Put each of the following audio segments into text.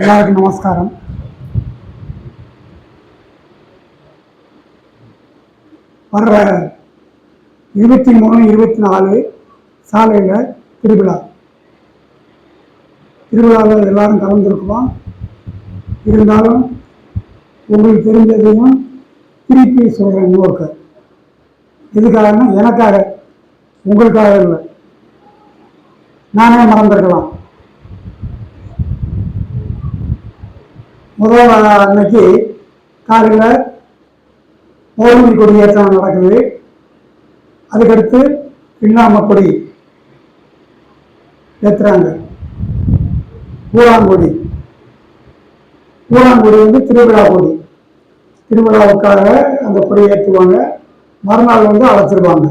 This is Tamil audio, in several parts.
எல்லாருக்கும் நமஸ்காரம் வர்ற இருபத்தி மூணு இருபத்தி நாலு சாலையில் திருவிழா திருவிழாவில் எல்லாரும் கலந்துருக்குவோம் இருந்தாலும் உங்களுக்கு தெரிஞ்சதையும் திருப்பி சொல்கிறேன் இன்னொருக்க எதுக்காகன்னா எனக்காக உங்களுக்காக இல்லை நானே மறந்துருக்கலாம் முதல் அன்னைக்கு காலையில் பௌர்ணமி கொடியேற்றம் நடக்குது. அதுக்கடுத்து பின்னாம கொடி ஏற்றுறாங்க பூராங்கொடி. பூராங்கொடி வந்து திருவிழா கொடி. திருவிழாவுக்காக அந்த கொடியை ஏற்றுவாங்க மறுநாள் வந்து அழைச்சிருவாங்க.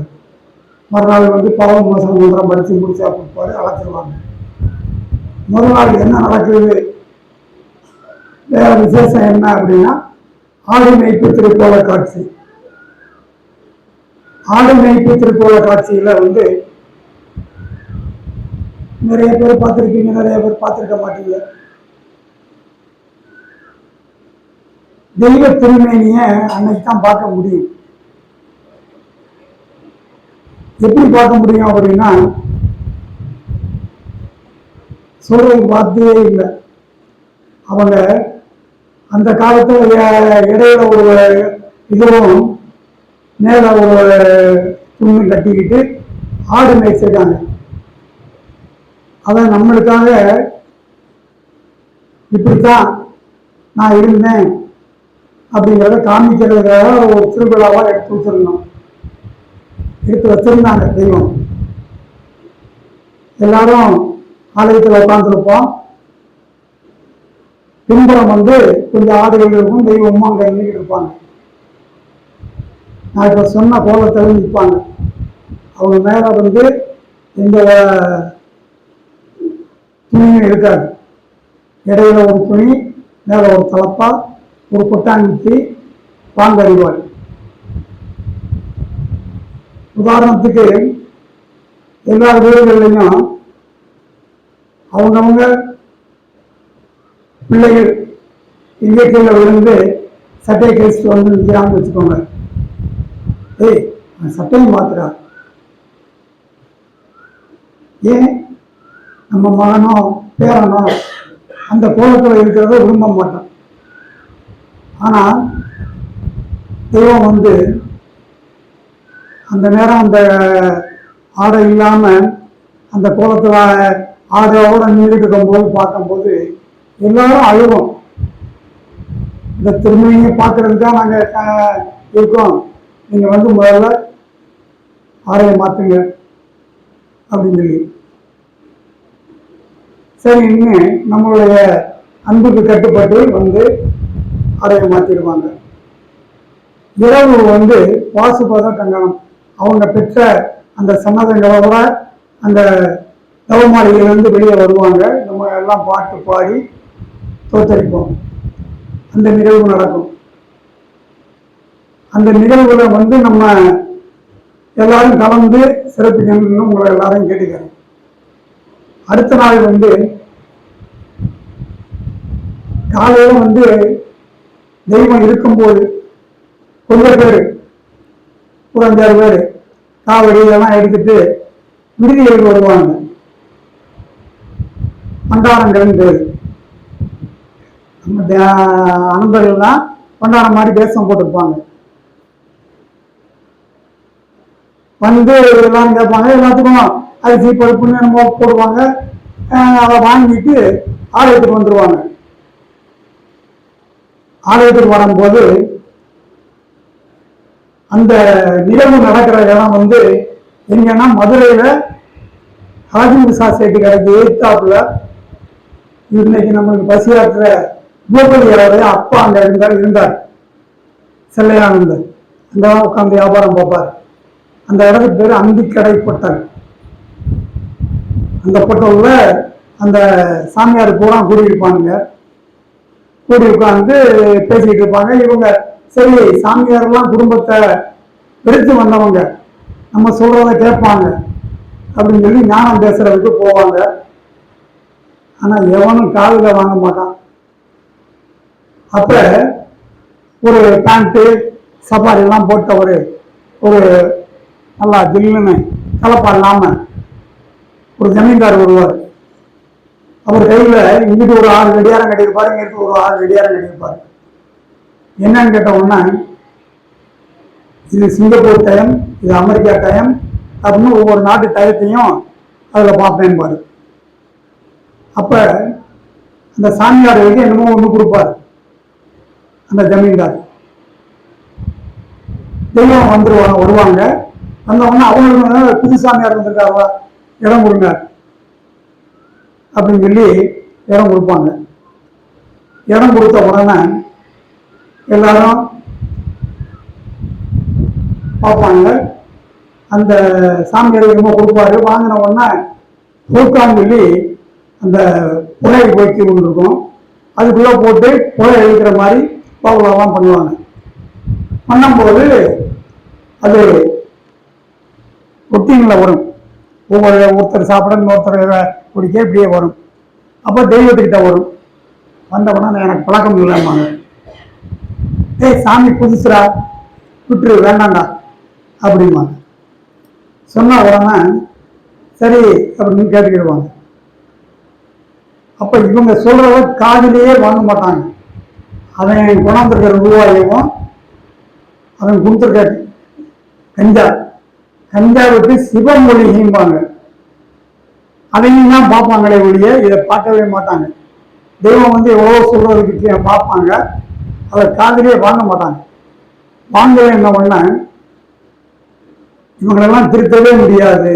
மறுநாள் வந்து பவன் மோசம் மந்திரம் படித்து முடிச்சா பிற்பாடு அழைச்சிருவாங்க. முதல் நாள் என்ன நடக்குது? வேற விசேஷம் என்ன அப்படின்னா ஆடு மெய்ப்பு திருக்கோள காட்சி. ஆடு மெய்ப்பு திருக்கோள காட்சியில வந்து நிறைய பேர் பார்த்துருக்கீங்க நிறைய பேர் பார்த்துருக்க மாட்டீங்க. தெய்வ திருமேனிய அன்னைக்கு தான் பார்க்க முடியும். எப்படி பார்க்க முடியும் அப்படின்னா சொல்றதுக்கு வார்த்தையே இல்லை. அவங்க அந்த காலத்துல இடையில ஒரு இதுவும் மேல ஒரு துணி கட்டிக்கிட்டு ஆடு மேய்ச்சிருக்காங்க. அதான் நம்மளுக்காக இப்படித்தான் நான் இருந்தேன் அப்படிங்கிறத காமிக்கிறதுக்காக ஒரு திருவிழாவாக எடுத்து வச்சிருந்தோம். எடுத்து வச்சிருந்தாங்க தெய்வம். எல்லாரும் ஆலயத்தில் உட்காந்துருப்போம் பின்புறம் வந்து கொஞ்சம் ஆடுகள் இருக்கும் தெய்வமும் அங்கே இருப்பாங்க. நான் இப்போ சொன்ன கோலத்தில் நிற்பாங்க அவங்க மேலே வந்து எந்த துணியும் இருக்காது. இடையில ஒரு துணி மேலே ஒரு தலப்பா ஒரு கொட்டாங்குச்சி பாங்கறிவாள். உதாரணத்துக்கு எல்லா வீடுகள்லையும் அவங்கவுங்க பிள்ளைகள் இயற்கையில் கீழே விழுந்து சட்டையை கழிச்சுட்டு வந்து நிற்கிறான்னு வச்சுக்கோங்க. ஏய் அவன் சட்டையை மாத்துறா. ஏன்? நம்ம மகனோ பேரனோ அந்த கோலத்தில் இருக்கிறத விரும்ப மாட்டோம் ஆனால் தெய்வம் வந்து அந்த நேரம் அந்த ஆடை இல்லாமல் அந்த கோலத்தில் ஆடையோட நின்றுட்டு இருக்கும்போது பார்க்கும்போது எல்லாரும் அழுவோம். இந்த திருமணியை பார்க்கறதுக்கு தான் நாங்கள் இருக்கோம். நீங்கள் வந்து முதல்ல ஆடையை மாற்றுங்க அப்படின்னு சொல்லி. சரி இன்னும் நம்மளுடைய அன்புக்கு கட்டுப்பட்டு வந்து ஆடையை மாற்றிடுவாங்க இரவு வந்து வாசுபாத கங்கணம் அவங்க பெற்ற அந்த சம்மதங்களோட அந்த தவமாளிகையிலிருந்து வெளியே வருவாங்க. நம்ம எல்லாம் பாட்டு பாடி தோத்தரிப்போம் அந்த நிகழ்வு நடக்கும். அந்த நிகழ்வுல வந்து நம்ம எல்லாரும் கலந்து சிறப்பிக்கணும்னு உங்களை எல்லாரையும் கேட்டுக்கிறேன். அடுத்த நாள் வந்து காலையில் வந்து தெய்வம் இருக்கும்போது கொஞ்சம் பேர் ஒரு அஞ்சாறு பேர் காவடி இதெல்லாம் எடுத்துட்டு விடுதிகளுக்கு வருவாங்க. பண்டாரங்கள் பேர். அன்பர்கள்லாம் கொண்டாட மாதிரி தேசம் போட்டிருப்பாங்க. வந்து எல்லாரும் கேட்பாங்க எல்லாத்துக்கும் அரிசி பருப்புன்னு நம்ம போடுவாங்க. அதை வாங்கிட்டு ஆலயத்துக்கு வந்துருவாங்க. ஆலயத்துக்கு வரும்போது அந்த நிகழ்வு நடக்கிற இடம் வந்து எங்கன்னா மதுரையில ராஜேந்திர சாஸ்திரி கடைக்கு எதிர்த்தாப்புல இன்னைக்கு நம்மளுக்கு பசியாற்ற பூபதியாருடைய அப்பா அங்க இருந்தார் இருந்தார். செல்லையானந்தர் அந்த உட்காந்து வியாபாரம் பார்ப்பார். அந்த இடத்துக்கு பேர் அந்திக்கடை பொட்டல். அந்த பொட்டலில் அந்த சாமியார் பூரா கூடியிருப்பானுங்க. கூடி உட்காந்து பேசிக்கிட்டு இருப்பாங்க. இவங்க சரி சாமியாரெல்லாம் குடும்பத்தை பிரித்து வந்தவங்க. நம்ம சொல்கிறத கேட்பாங்க. அப்படின்னு சொல்லி ஞானம் பேசுகிறதுக்கு போவாங்க. ஆனால் எவனும் காதில் வாங்க மாட்டான். அப்ப ஒரு பேண்ட்டு சஃபாரி எல்லாம் போட்ட ஒரு ஒரு நல்லா ஜில்லுன்னு கலப்பா இல்லாம ஒரு ஜமீன்தார் வருவார் அவர் கையில இங்கிட்டு ஒரு ஆறு கடியாரம் கட்டியிருப்பாரு இங்கிட்டு ஒரு ஆறு கடியாரம் கட்டியிருப்பாரு. என்னன்னு கேட்ட உடனே இது சிங்கப்பூர் டைம் இது அமெரிக்கா டைம் அப்படின்னு ஒவ்வொரு நாட்டு டயத்தையும் அதில் பார்ப்பேன் பாரு அப்ப அந்த சாமியார் வந்து என்னமோ ஒன்று கொடுப்பார். அந்த ஜமீன்தார். தெய்வம் வந்துருவாங்க வருவாங்க. வந்த அவங்களுக்கு புதுசாமியார் சாமியார் இடம் கொடுங்க. அப்படின்னு சொல்லி இடம் கொடுப்பாங்க. இடம் கொடுத்த உடனே எல்லாரும் பார்ப்பாங்க. அந்த சாமியார் ரொம்ப கொடுப்பாரு. வாங்கின உடனே கொடுக்கான்னு சொல்லி அந்த புலையை போய்க்கு ஒன்று இருக்கும் அதுக்குள்ளே போட்டு புலை எழுக்கிற மாதிரி பாவலாம் பண்ணுவாங்க. பண்ணும்போது அது ரொட்டீனில் வரும். ஒவ்வொரு ஒருத்தர் சாப்பிட இன்னொருத்தர் குடிக்க இப்படியே வரும். அப்போ தெய்வத்துக்கிட்ட வரும். வந்த உடனே எனக்கு பழக்கம் இல்லைம்பாங்க. ஏய் சாமி புதுசுரா விட்டுரு வேண்டாம்டா. அப்படிம்பாங்க. சொன்ன உடனே சரி அப்படின்னு கேட்டுக்கிடுவாங்க. அப்ப இவங்க சொல்கிறத காதிலேயே வாங்க மாட்டாங்க. அவன் கொண்டாந்துருக்கிற ரூபாயையும் அவன் கொடுத்துருக்க கஞ்சா. கஞ்சாவுக்கு சிவமொழிம்பாங்க அதையும் தான் பார்ப்பாங்களே ஒழிய இதை பார்க்கவே மாட்டாங்க. தெய்வம் வந்து எவ்வளோ சொல்றதுக்கு பார்ப்பாங்க. அதை காதலியே வாங்க மாட்டாங்க. வாங்கவே என்ன பண்ண? இவங்களெல்லாம் திருத்தவே முடியாது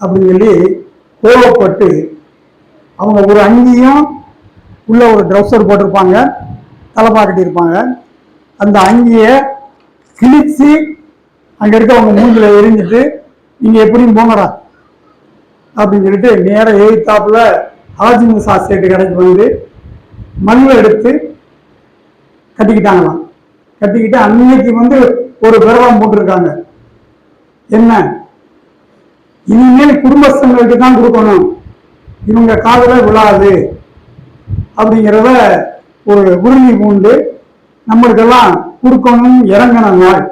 அப்படின்னு சொல்லி கோவப்பட்டு அவங்க ஒரு அங்கியும் உள்ள ஒரு ட்ரௌசர் போட்டிருப்பாங்க. தலைப்பா கட்டியிருப்பாங்க அந்த அங்கியை கிழிச்சு அங்கே இருக்கவங்க அவங்க எரிஞ்சிட்டு நீங்கள் எப்படியும் போங்கடா அப்படின்னு சொல்லிட்டு நேராக எழுத்தாப்பில் ஹாஜி சாஸ்திரிட்டு கடைக்கு வந்து மண்ணில் எடுத்து கட்டிக்கிட்டாங்களாம். கட்டிக்கிட்டு அன்னைக்கு வந்து ஒரு பிரபலம் போட்டிருக்காங்க. என்ன? இனிமேல் குடும்பஸ்தங்களுக்கு தான் கொடுக்கணும். இவங்க காதல விழாது. அப்படிங்கிறத ஒரு உறுதி பூண்டு நம்மளுக்கெல்லாம் கொடுக்கணும் இறங்கின நாள்.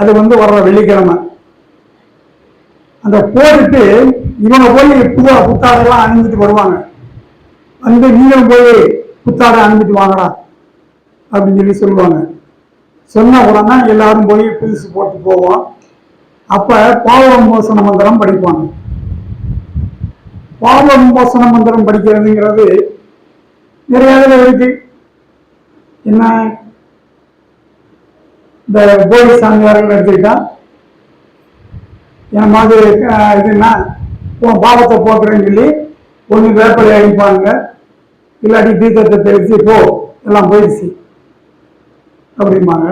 அது வந்து வர்ற வெள்ளிக்கிழமை. அந்த போட்டுட்டு இவங்க போய் புதுவா புத்தாடெல்லாம் அணிஞ்சிட்டு வருவாங்க. வந்து நீங்களும் போய் புத்தாடை அணிஞ்சிட்டு வாங்கடா அப்படின்னு சொல்லி சொல்லுவாங்க. சொன்ன உடனே எல்லாரும் போய் புதுசு போட்டு போவோம். அப்ப பாவம் மோசன மந்திரம் படிப்பாங்க. பாவம் மோசன மந்திரம் படிக்கிறதுங்கிறது நிறைய இதில் இருக்கு என்ன இந்த போலி சாமியார்கள் எடுத்துக்கிட்டா? என் மாதிரி இதுன்னா உன் பாவத்தை போக்குறேன்னு சொல்லி ஒன்று வேப்பலை அடிப்பாங்க இல்லாட்டி தீர்த்தத்தை தெளிச்சு போ எல்லாம் போயிடுச்சு. அப்படிம்பாங்க.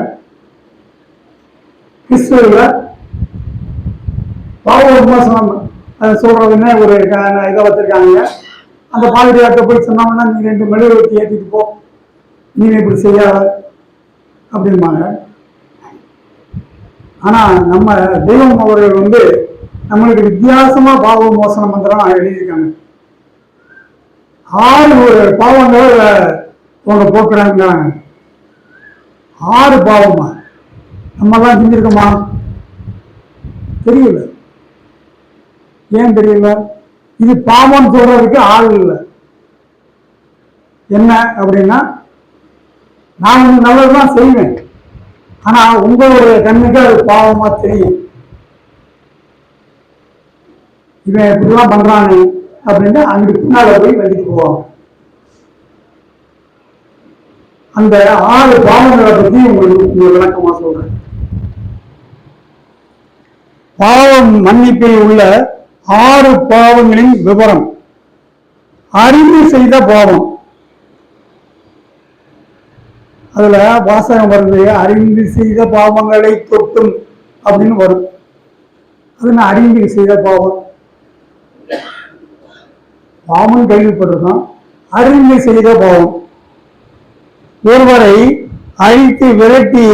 கிறிஸ்துவில் பாவ விமோசனம் அதை சொல்றதுன்னே ஒரு க- இதை வச்சிருக்காங்க. அந்த பாதிரியார்கிட்ட போய் சொன்னோம்னா நீ ரெண்டு மெழுகுவர்த்தி ஏற்றிட்டு போ. நீ இப்படி செய்யாத. அப்படிம்பாங்க. ஆனா நம்ம தெய்வம் அவர்கள் வந்து நம்மளுக்கு வித்தியாசமா பாவ மோசன மந்திரம் எழுதியிருக்காங்க. ஆறு ஒரு பாவங்கள் அவங்க போக்குறாங்க ஆறு பாவமா? நம்மெல்லாம் செஞ்சிருக்கோமா? தெரியல. ஏன் தெரியல? இது பாவம் சொல்றதுக்கு ஆள் இல்லை. என்ன அப்படின்னா நான் நல்லதுதான் செய்வேன். ஆனா உங்களுடைய கண்ணுக்கு அது பாவமா தெரியும். இவன் இப்படிலாம் பண்றானே அப்படின்னு அங்கிட்டு பின்னால போய் வெட்டிட்டு போவாங்க அந்த ஆறு பாவங்களை பத்தி உங்களுக்கு உங்களுக்கு விளக்கமா சொல்றேன். பாவம் மன்னிப்பை உள்ள ஆறு பாவங்களின் விவரம் அறிந்து செய்த பாவம். அதுல வாசகம் வருது அறிந்து செய்த பாவங்களை தொட்டும் அப்படின்னு வரும். அது நான் அறிந்து செய்த பாவம். பாவம் கேள்விப்பட்டிருக்கோம். அறிந்து செய்த பாவம். ஒருவரை அழித்து விரட்டி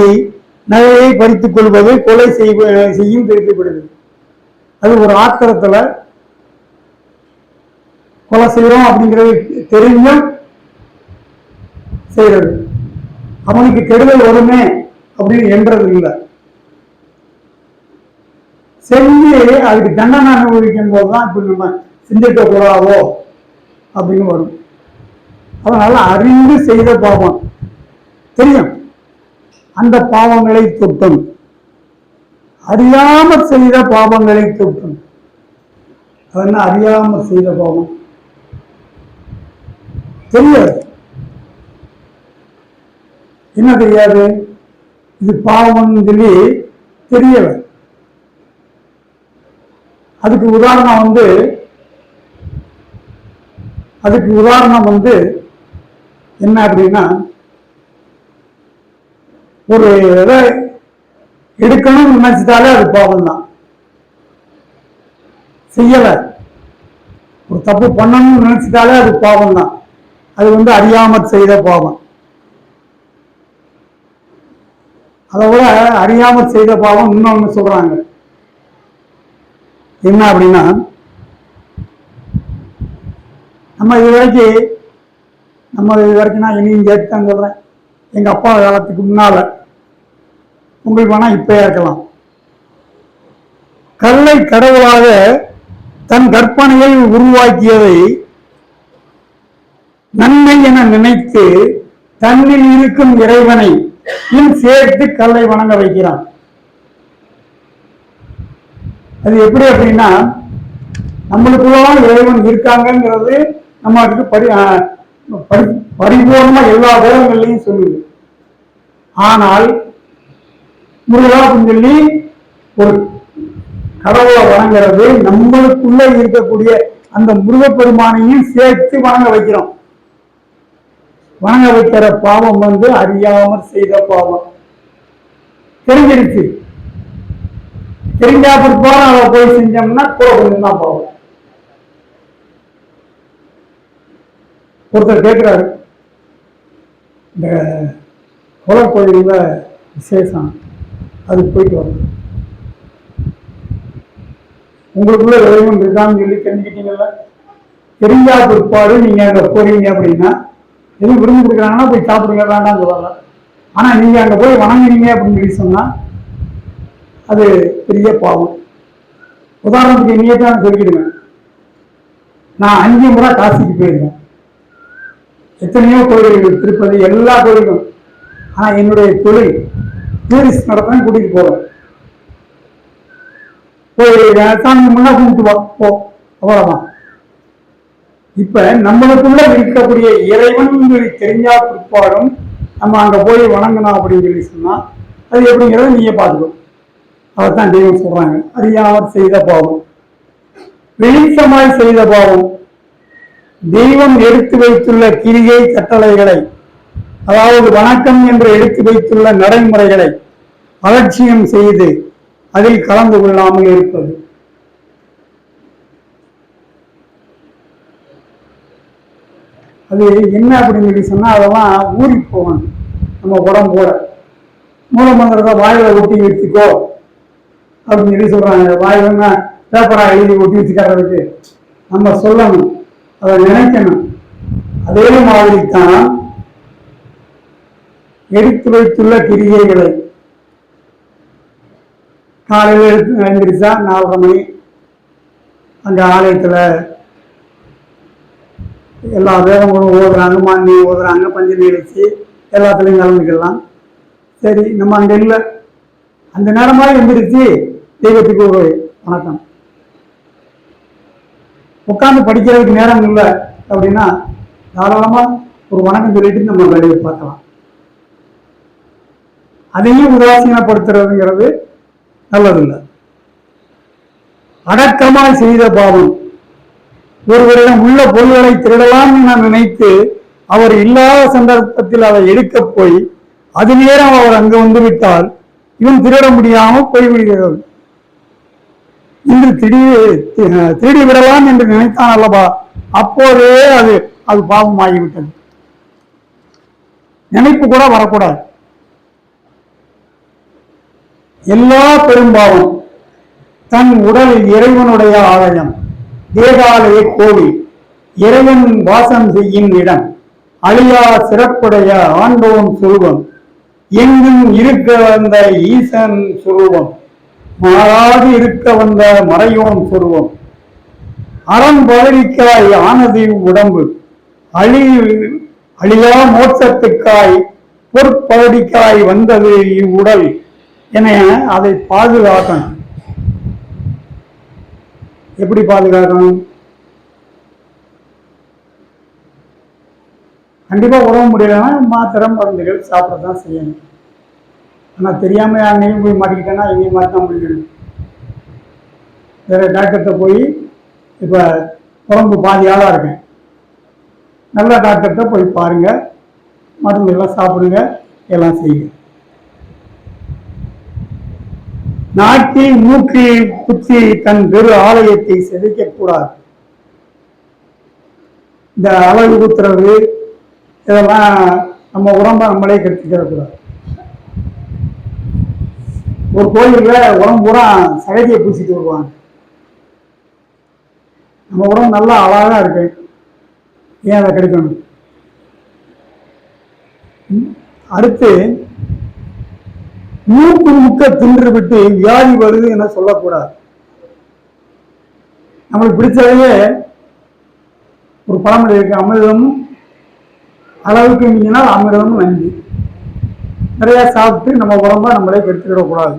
நகையை பறித்துக் கொள்வது கொலை செய்யும் திருப்பிப்படுது அது ஒரு ஆத்திரத்துல கொலை செய்யறோம் அப்படிங்கிறது தெரிஞ்சும் செய்யறது. அவனுக்கு கெடுதல் வருமே அப்படின்னு என்றது இல்லை. செஞ்சு அதுக்கு தண்டனை அனுபவிக்கும் போது தான் இப்படி நம்ம செஞ்சிருக்க கூடாதோ அப்படின்னு வரும். அதனால அறிந்து செய்த பாவம். தெரியும்? அந்த பாவங்களை தொட்டும். அறியாமல் செய்த பாவங்களை தொட்டும் அது அறியாம அறியாமல் செய்த பாவம்? தெரியாது. என்ன தெரியாது? இது பாவம்னு சொல்லி தெரியல அதுக்கு உதாரணம் வந்து அதுக்கு உதாரணம் வந்து என்ன அப்படின்னா ஒரு எடுக்கணும்னு நினைச்சிட்டாலே அது பாவம் தான் செய்யல. ஒரு தப்பு பண்ணணும்னு நினைச்சிட்டாலே அது பாவம் தான் அது வந்து அறியாம செய்த பாவம். அதை விட அறியாமல் செய்த பாவம் இன்னொன்னு சொல்றாங்க. என்ன அப்படின்னா நம்ம இது வரைக்கும் நம்ம இது வரைக்கும் நான் இனியும் சேர்த்தான் சொல்றேன் எங்க அப்பா காலத்துக்கு முன்னால உங்களுக்கு வேணா இப்பயா இருக்கலாம். கல்லை கடவுளாக தன் கற்பனையை உருவாக்கியதை நன்மை என நினைத்து தன்னில் இருக்கும் இறைவனை சேர்த்து கல்லை வணங்க வைக்கிறான். அது எப்படி அப்படின்னா நம்மளுக்குள்ளதான் இறைவன் இருக்காங்கிறது நம்ம பரி பரி பரிபூர்ணமா எல்லா வேதங்கள்லையும் சொல்லுது. ஆனால் முருகாப்புன்னு சொல்லி ஒரு கடவுளை வணங்குறது நம்மளுக்குள்ள இருக்கக்கூடிய அந்த முருகப்பெருமானையும் சேர்த்து வணங்க வைக்கிறோம். வணங்க வைக்கிற பாவம் வந்து அறியாமல் செய்த பாவம். தெரிஞ்சிருச்சு. தெரிஞ்சா பிற்பாடு அதை போய் செஞ்சோம்னா கோபம் தான் பாவம். ஒருத்தர் கேட்கிறாரு இந்த குல விசேஷம். அது போயிட்டு வரணும் உங்களுக்குள்ள இறைவன் இருக்கான்னு சொல்லி தெரிஞ்சுக்கிட்டீங்கல்ல? தெரிஞ்சா பிற்பாடு நீங்க அங்க போறீங்க அப்படின்னா எதுவும் விரும்பி கொடுக்குறாங்கன்னா போய் சாப்பிடுங்க வேண்டாம்னு சொல்லல ஆனா நீங்க அங்க போய் வணங்குறீங்க அப்படின்னு சொல்லி சொன்னா அது பெரிய பாவம். உதாரணத்துக்கு நீயே தான் சொல்லிக்கிடுங்க நான் அஞ்சு முறை காசிக்கு போயிருக்கேன் எத்தனையோ கோயில்கள் திருப்பதி எல்லா கோயிலும் ஆனா என்னுடைய தொழில் டூரிஸ்ட் நடத்த கூட்டிட்டு போவேன் போய் சாமி முன்னா கூப்பிட்டு வா போ அவ்வளவுதான். இப்ப நம்மளுக்குள்ள இருக்கக்கூடிய இறைவன் சொல்லி தெரிஞ்சா பிற்பாடும் நம்ம அங்க போய் வணங்கணும் அப்படின்னு சொல்லி சொன்னா அது எப்படிங்கிறத நீங்க பார்த்துக்கோ. தான் தெய்வம் சொல்றாங்க. அறியாமல் செய்த பாவம். வெளிச்சமாய் செய்த பாவம். தெய்வம் எடுத்து வைத்துள்ள கிரியை கட்டளைகளை அதாவது வணக்கம் என்று எடுத்து வைத்துள்ள நடைமுறைகளை அலட்சியம் செய்து அதில் கலந்து கொள்ளாமல் இருப்பது. அது என்ன அப்படின்னு சொல்லி சொன்னா அதெல்லாம் ஊறி போகணும். நம்ம உடம்போட மூலமந்திரத்தை வாயில ஒட்டி வச்சுக்கோ அப்படின்னு சொல்லி சொல்றாங்க. வாயிலன்னா பேப்பரா எழுதி ஒட்டி வச்சுக்கிறதுக்கு நம்ம சொல்லணும். அதை நினைக்கணும். அதே மாதிரி தான் எடுத்து வைத்துள்ள கிரியைகளை. காலையில் எடுத்து எழுந்திரிச்சா நாலரை மணி அந்த ஆலயத்தில் எல்லா வேதங்களும் ஓதுறாங்க மாங்கி ஓதுறாங்க பஞ்ச நிகழ்ச்சி எல்லாத்துலேயும் கலந்துக்கலாம். சரி நம்ம அங்கே இல்லை. அந்த நேரமாக எழுந்திரிச்சு தெய்வத்துக்கு ஒரு வணக்கம். உட்காந்து படிக்கிறதுக்கு நேரம் இல்லை அப்படின்னா தாராளமாக ஒரு வணக்கம் சொல்லிட்டு நம்ம வேலையை பார்க்கலாம். அதையும் உதாசீனப்படுத்துறதுங்கிறது நல்லதில்லை. அடக்கமாய் செய்த பாவம். ஒருவரிடம் உள்ள பொருள்களை திருடலாம் என நினைத்து அவர் இல்லாத சந்தர்ப்பத்தில் அதை எடுக்கப் போய் அது நேரம் அவர் அங்கு வந்து விட்டால் இவன் திருட முடியாமல் போய்விடுகிறது. இன்று திடீர் திருடி விடலாம் என்று நினைத்தான் அல்லவா? அப்போதே அது அது பாவமாகிவிட்டது. நினைப்பு கூட வரக்கூடாது. எல்லா பெரும்பாவும் தன் உடல் இறைவனுடைய ஆலயம் தேவாலய கோவில் இறைவன் வாசம் செய்யும் இடம் அழியா சிறப்புடைய ஆண்டவன் சுரூபம் எங்கும் இருக்க வந்த ஈசன் சுரூபம் மாறாது இருக்க வந்த மறையோன் சுரூபம். அறம் பதவிக்காய் ஆனது உடம்பு அழி அழியா மோட்சத்துக்காய் பொற்பதவிக்காய் வந்தது இவ்வுடல். என்னைய அதை பாதுகாக்கணும். எப்படி பாதுகாக்கணும்? கண்டிப்பா உடம்பு முடியலன்னா மாத்திரை மருந்துகள் சாப்பிட தான் செய்யணும். ஆனால் தெரியாம அங்கேயும் போய் மாட்டிக்கிட்டேன்னா எங்கேயும் மாற்றி தான் முடிக்கணும் வேற டாக்டர்கிட்ட போய் இப்ப உடம்பு பாதி இருக்கேன். நல்ல டாக்டர்கிட்ட போய் பாருங்க. மருந்து எல்லாம் சாப்பிடுங்க. எல்லாம் செய்யுங்க. நாட்டில் மூக்கில் குத்தி தன் பெரு ஆலயத்தை செதுக்க கூடாது இந்த அழகு குத்துறது இதெல்லாம் நம்ம உடம்ப நம்மளே கெடுத்துக்கிடக்கூடாது ஒரு கோயில்ல உடம்பு பூரா சகதியை பூசிட்டு வருவாங்க. நம்ம உடம்பு நல்லா அழகா இருக்கு. ஏன் அதை கெடுக்கணும்? அடுத்து மூக்கு முக்க தின்று விட்டு வியாதி வருது என சொல்லக்கூடாது. நம்மளுக்கு பிடிச்சதையே ஒரு பழமொழி இருக்கு அமிர்தம் அளவுக்கு மிஞ்சினால் அமிர்தம் நன்றி நிறைய சாப்பிட்டு நம்ம உடம்ப நம்மளே கெடுத்துக்கிடக்கூடாது.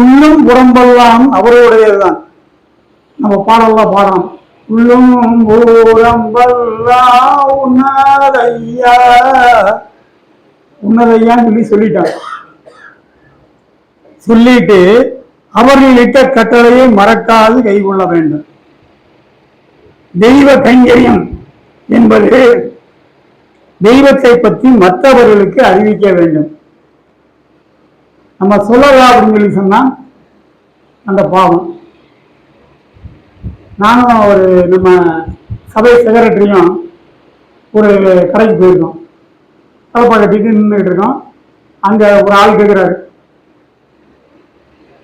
உள்ளும் உடம்பெல்லாம் அவருடையதுதான். நம்ம பாடலாம் பாடலாம். உள்ளும் உடம்பெல்லாம் உன்னதையா உன்னதையான்னு சொல்லி சொல்லிட்டாங்க சொல்லிட்டு அவர்கள் இட்ட கட்டளையை மறக்காது கைகொள்ள வேண்டும். தெய்வ கைங்கரியம் என்பது தெய்வத்தை பற்றி மற்றவர்களுக்கு அறிவிக்க வேண்டும். நம்ம சொல்லலாம் அப்படின்னு சொல்லி சொன்னா அந்த பாவம். நானும் ஒரு நம்ம சபை செக்ரட்டரியும் ஒரு கடைக்கு போயிருக்கோம். சாப்பாடு கட்டிட்டு நின்றுட்டு இருக்கோம். அங்க ஒரு ஆள் கேட்குறாரு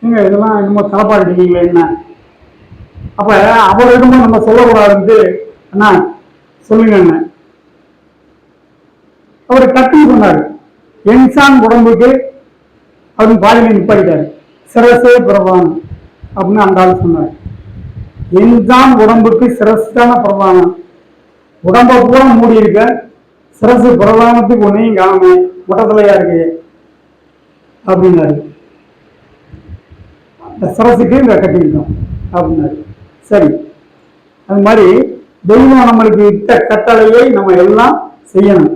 நீங்க இதெல்லாம் என்னமோ தலைப்பாடு கட்டிங்களே என்ன? அப்போ அவர் என்னமோ நம்ம சொல்லக்கூடாதுன்ட்டு அண்ணா சொல்லுங்க என்ன அவர் கட்டி சொன்னார். என்சான் உடம்புக்கு அப்படின்னு பாதியில நிப்பாட்டிட்டாரு. சிரசே பிரபானம் அப்படின்னு அந்த ஆள் சொன்னார். என்சான் உடம்புக்கு சிரஸ்தான பிரபானம் உடம்ப பூரா மூடி இருக்க சிரசு பிரதானத்துக்கு ஒன்றையும் காணாம. முட்டத்தலையா இருக்கு? அப்படின்னாரு. இந்த சிரசுக்கு இங்க கட்டிக்கிட்டோம். அப்படின்னாரு. சரி. அது மாதிரி தெய்வம் நம்மளுக்கு இட்ட கட்டளையை நம்ம எல்லாம் செய்யணும்.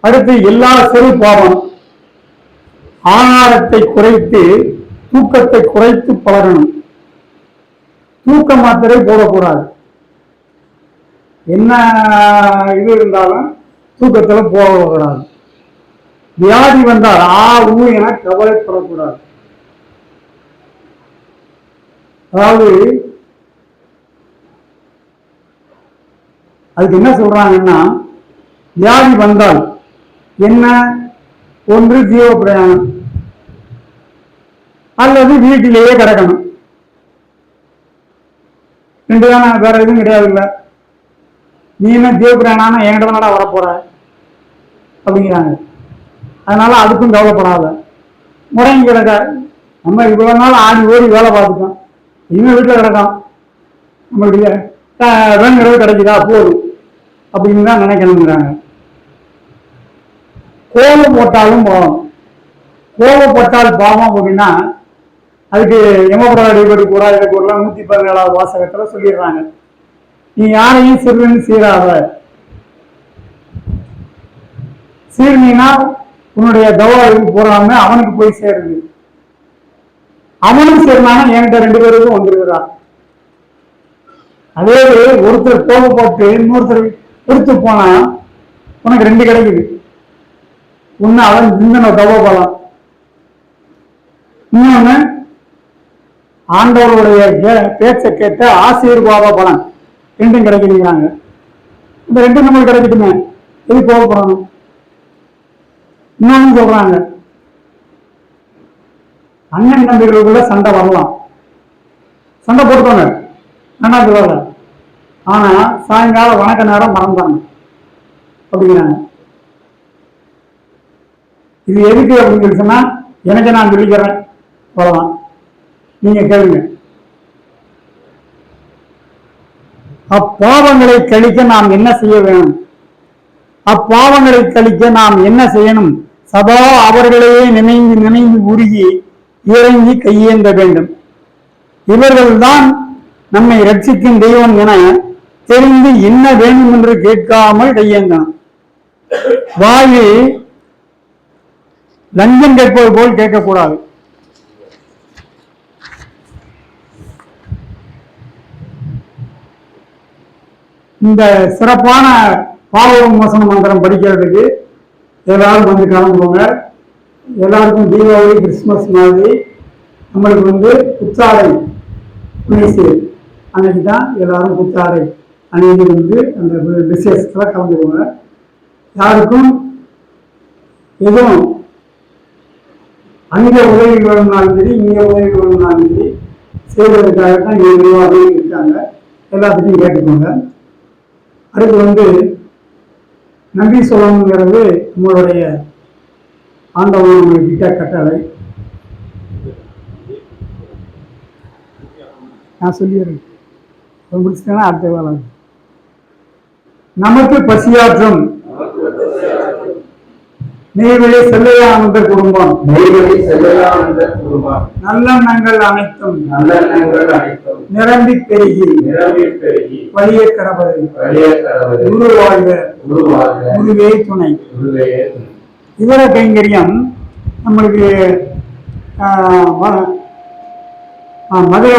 அடுத்து எல்லா சிறு பாவம். ஆகாரத்தை குறைத்து தூக்கத்தை குறைத்து பழகணும். தூக்க மாத்திரை போடக்கூடாது. என்ன இது இருந்தாலும் தூக்கத்துல போகக்கூடாது. வியாதி வந்தால் ஆ ஊ என கவலைப்படக்கூடாது. அதாவது அதுக்கு என்ன சொல்றாங்கன்னா வியாதி வந்தால் என்ன? ஒன்று ஜீவ பிரயாணம் அல்லது வீட்டிலேயே கிடக்கணும். ரெண்டு தானே வேற எதுவும் கிடையாது இல்ல நீ என்ன ஜீவ என்கிட்ட தானடா வரப்போற? அப்படிங்கிறாங்க. அதனால அதுக்கும் கவலைப்படாத. முறையும் கிடக்க நம்ம இவ்வளவு நாள் ஆடி ஓடி வேலை பார்த்துட்டோம். இனிமேல் வீட்டில் கிடக்கும் நம்மளுடைய க- வேணுங்கிறது கிடைக்குதா? போதும். அப்படின்னு தான் நினைக்கணுங்கிறாங்க. கோலம் போட்டாலும் பாவம் கோலம் போட்டால் பாவம் அப்படின்னா அதுக்கு யமபுராடி அடிபடி கூட இதை ஒரு நூத்தி பதினேழாவது வாசகத்துல சொல்லிடுறாங்க. நீ யாரையும் சிறுவன் சீராத. சீர்னா உன்னுடைய தவாவுக்கு போறாம அவனுக்கு போய் சேருது. அவனும் சேர்னாலும் என்கிட்ட ரெண்டு பேருக்கும் வந்துருக்கிறான் அதே ஒருத்தர் கோபப்பட்டு இன்னொருத்தர் எடுத்து போனா உனக்கு ரெண்டு கிடைக்குது. ஒண்ணு அவன் சிந்தனை தவ பலம். இன்னொன்னு ஆண்டவருடைய கே- பேச்சை கேட்ட ஆசீர்வாத பலன் ரெண்டும் கிடைக்குதுங்கிறாங்க இந்த ரெண்டும் நம்மளுக்கு கிடைக்கட்டுமே. எது கோவப்படணும் இன்னொன்னு சொல்றாங்க. அண்ணன் தம்பிகளுக்குள்ள சண்டை வரலாம். சண்டை போட்டுக்கோங்க. அண்ணா திருவாரூர் ஆனா சாயங்காலம் வணக்க நேரம் மறந்தாங்க அப்படிங்கிறாங்க. இது எதுக்கு அப்படின்னு சொல்லி சொன்னா எனக்கு நான் சொல்லிக்கிறேன் அவ்வளவுதான் நீங்க கேளுங்க. அப்பாவங்களை கழிக்க நாம் என்ன செய்ய வேணும்? அப்பாவங்களை கழிக்க நாம் என்ன செய்யணும்? சதா அவர்களையே நினைந்து நினைந்து உருகி இறங்கி கையேந்த வேண்டும். இவர்கள்தான் நம்மை ரட்சிக்கும் தெய்வம் என தெரிந்து என்ன வேண்டும் என்று கேட்காமல் கையேந்தான் வாயில் லஞ்சம் கேட்பது போல் கேட்கக்கூடாது. இந்த சிறப்பான பாவ விமோசன மந்திரம் படிக்கிறதுக்கு எல்லாரும் வந்து கலந்துக்கோங்க. எல்லாருக்கும் தீபாவளி கிறிஸ்மஸ் மாதிரி நம்மளுக்கு வந்து புத்தாடை புனிசு அன்னைக்கு தான் எல்லாரும் புத்தாடை அணிந்து வந்து அந்த விசேஷத்தில் கலந்துக்கோங்க. யாருக்கும் எதுவும் அங்கே உதவி வேணும்னாலும் சரி இங்கே உதவி வேணும்னாலும் சரி செய்வதற்காக தான் இங்கே நிர்வாகிகள் இருக்காங்க. எல்லாத்துக்கும் கேட்டுக்கோங்க. அடுத்து வந்து நன்றி சொல்லணுங்கிறது உங்களுடைய ஆண்டவன் நம்மளுக்கு கிட்ட கட்டளை. நான் சொல்லிடுறேன். முடிச்சுட்டேன்னா அடுத்த வேலை. நமக்கு பசியாற்றும். நீர்வழி செல்லையானந்த குடும்பம். நெய்வழி என்ற குடும்பம். நல்லெண்ணங்கள் அனைத்தும். நல்லெண்ணங்கள் அனைத்தும். நிரம்பி பெருகி நிரம்பி பெருகி வழிய கடவுளை வழிய கடவுளை உருவாக உருவாக குருவே துணை குருவே இதர கைங்கரியம் நம்மளுக்கு மதுரை